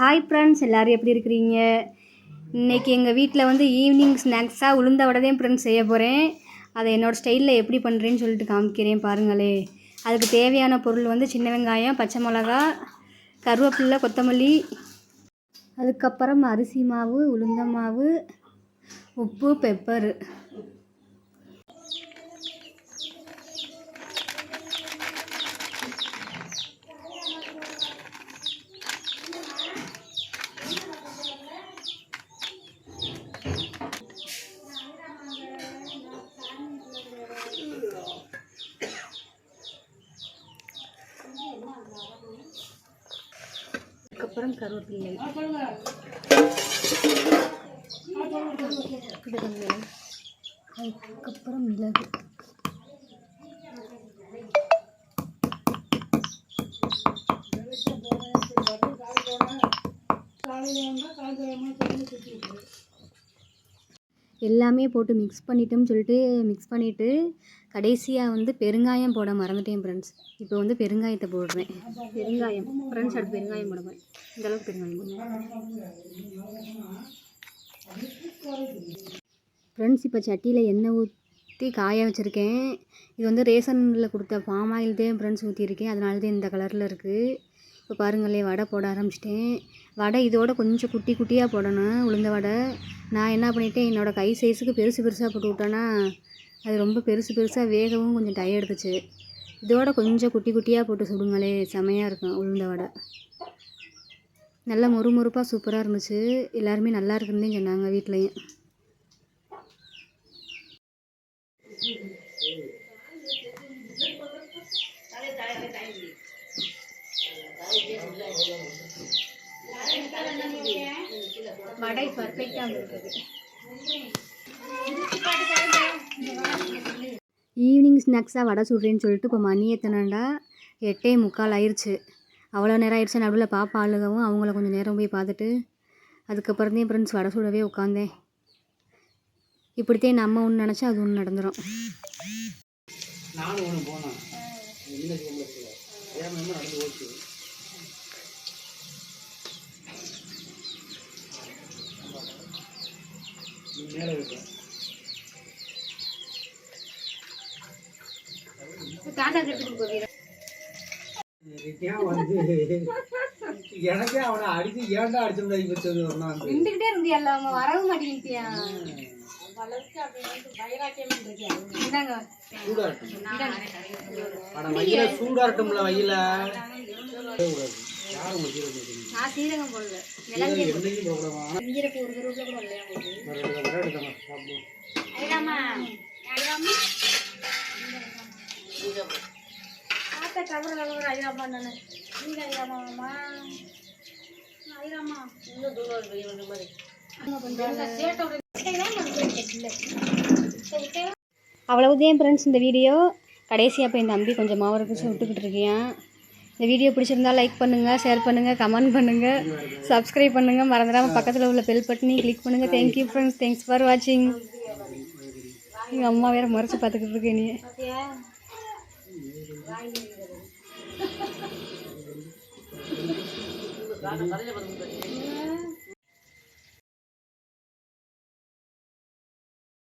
Hi friends எல்லோரும் எப்படி இருக்கிறீங்க? இன்றைக்கி எங்கள் வீட்டில் வந்து ஈவினிங் ஸ்நாக்ஸாக உளுந்த வடை தான் ஃப்ரெண்ட்ஸ் செய்ய போகிறேன் அதை என்னோடய ஸ்டைலில் எப்படி பண்ணுறேன்னு சொல்லிட்டு காமிக்கிறேன் பாருங்களே. அதுக்கு தேவையான பொருள் வந்து சின்ன வெங்காயம் பச்சை மிளகா கருவேப்பிலை கொத்தமல்லி அதுக்கப்புறம் அரிசி மாவு உளுந்த மாவு உப்பு பெப்பரு அதுக்கப்புறம் கருவேப்பிள்ளை அதுக்கப்புறம் மிளகு. எல்லாமே போட்டு மிக்ஸ் பண்ணிட்டோம்னு சொல்லிட்டு மிக்ஸ் பண்ணிவிட்டு கடைசியாக வந்து பெருங்காயம் போட மறந்துட்டேன் ஃப்ரெண்ட்ஸ் இப்போ வந்து பெருங்காயத்தை போடுறேன். பெருங்காயம். ஃப்ரெண்ட்ஸ் அடுத்து பெருங்காயம் போட போகிறேன் பெருங்காயம் போடுறேன் ஃப்ரெண்ட்ஸ் இப்போ சட்டியில் எண்ணெய் ஊற்றி காய வச்சுருக்கேன். இது வந்து ரேஷனில் கொடுத்த பாம் ஆயில் தான் ஃப்ரெண்ட்ஸ் ஊற்றிருக்கேன் அதனால தான் இந்த கலரில் இருக்குது இப்போ பாருங்களேன் வடை போட ஆரம்பிச்சிட்டேன். வடை இதோட கொஞ்சம் குட்டி குட்டியாக போடணும் உளுந்த வடை. நான் என்ன பண்ணிட்டேன் என்னோடய கை சைஸுக்கு பெருசு பெருசாக போட்டு விட்டேன்னா அது ரொம்ப பெருசு பெருசாக வேகவும் கொஞ்சம் டயம் எடுத்துச்சு. இதோட கொஞ்சம் குட்டி குட்டியாக போட்டு சுடுங்களே செமையாக இருக்கும் உளுந்த வடை. நல்லா மொறுமொறுப்பாக சூப்பராக இருந்துச்சு. எல்லாருமே நல்லா இருக்குன்னு சொன்னாங்க வீட்லேயும். வடை பர்ஃபெக்டாக இருக்குது ஈவினிங் ஸ்நாக்ஸாக வடை சுடுறேன்னு சொல்லிட்டு இப்போ மணி எத்தனைடா? எட்டே முக்கால் ஆயிடுச்சு அவ்வளோ நேரம் ஆயிடுச்சு நடுவில் பாப்பா அழுகவும் அவங்கள கொஞ்சம் நேரம் போய் பார்த்துட்டு அதுக்கப்புறம் தான் ஃப்ரெண்ட்ஸ் வடை சுடவே உட்காந்தேன் இப்படித்தான் நம்ம ஒன்று நினச்சா அது ஒன்று நடந்துடும் மேலே ஒன்று எனக்கே அவனை அடிச்சு ஏன்டா அடிச்சு ஒன்றாந்து நின்றுக்கிட்டே இருந்தியல்ல அவங்க வரவும் மாட்டேங்கிட்டியா? அட வயில? நான் சீரகம் போடல. சீரகம் ஒரு கூட ஐராமா நானு. நீங்க ஐராமாமா ஐராமா? இன்னும் தூரம் பெரிய வந்த மாதிரி. அவ்வளவுதான் ஃப்ரெண்ட்ஸ் இந்த வீடியோ. கடைசியாக இப்போ என் தம்பி கொஞ்சம் மாவு பிடிச்சி விட்டுக்கிட்டு இருக்கியான் இந்த வீடியோ பிடிச்சிருந்தா லைக் பண்ணுங்கள் ஷேர் பண்ணுங்கள் கமெண்ட் பண்ணுங்கள் சப்ஸ்கிரைப் பண்ணுங்கள் மறந்துடாமல் பக்கத்தில் உள்ள பெல் பட்டனி கிளிக் பண்ணுங்கள் thank you friends thanks for வாட்சிங் எங்கள் அம்மா வேறு முறைச்சி பார்த்துக்கிட்டு இருக்கேன் நீ கதையில பதில்